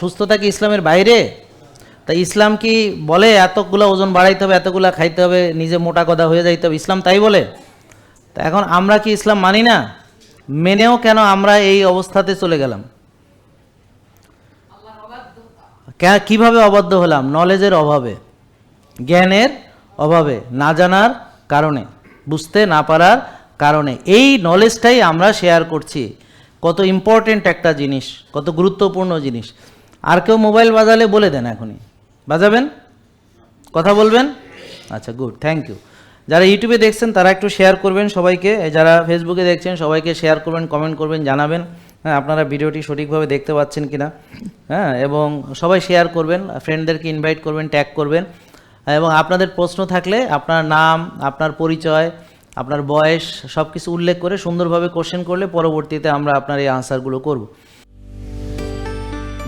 সুস্থতা কি ইসলামের বাইরে? তা ইসলাম কি বলে এতগুলো ওজন বাড়াইতে হবে, এতগুলো খাইতে হবে, নিজে মোটা কথা হয়ে যাইতে হবে? ইসলাম তাই বলে? তা এখন আমরা কি ইসলাম মানি না? মেনেও কেন আমরা এই অবস্থাতে চলে গেলাম? কীভাবে অবাধ্য হলাম? নলেজের অভাবে, জ্ঞানের অভাবে, না জানার কারণে, বুঝতে না পারার কারণে। এই নলেজটাই আমরা শেয়ার করছি। কত ইম্পর্টেন্ট একটা জিনিস, কত গুরুত্বপূর্ণ জিনিস। আর কেউ মোবাইল বাজালে বলে দেন এখনই। বাজাবেন? কথা বলবেন? আচ্ছা গুড থ্যাংক ইউ যারা ইউটিউবে দেখছেন, তারা একটু শেয়ার করবেন সবাইকে। যারা ফেসবুকে দেখছেন, সবাইকে শেয়ার করবেন কমেন্ট করবেন, জানাবেন। হ্যাঁ আপনারা ভিডিওটি সঠিকভাবে দেখতে পাচ্ছেন কি না হ্যাঁ এবং সবাই শেয়ার করবেন ফ্রেন্ডদেরকে ইনভাইট করবেন ট্যাগ করবেন। এবং আপনাদের প্রশ্ন থাকলে আপনার নাম, আপনার পরিচয়, আপনার বয়স সব কিছু উল্লেখ করে সুন্দরভাবে কোশ্চেন করলে পরবর্তীতে আমরা আপনার এই আনসারগুলো করব।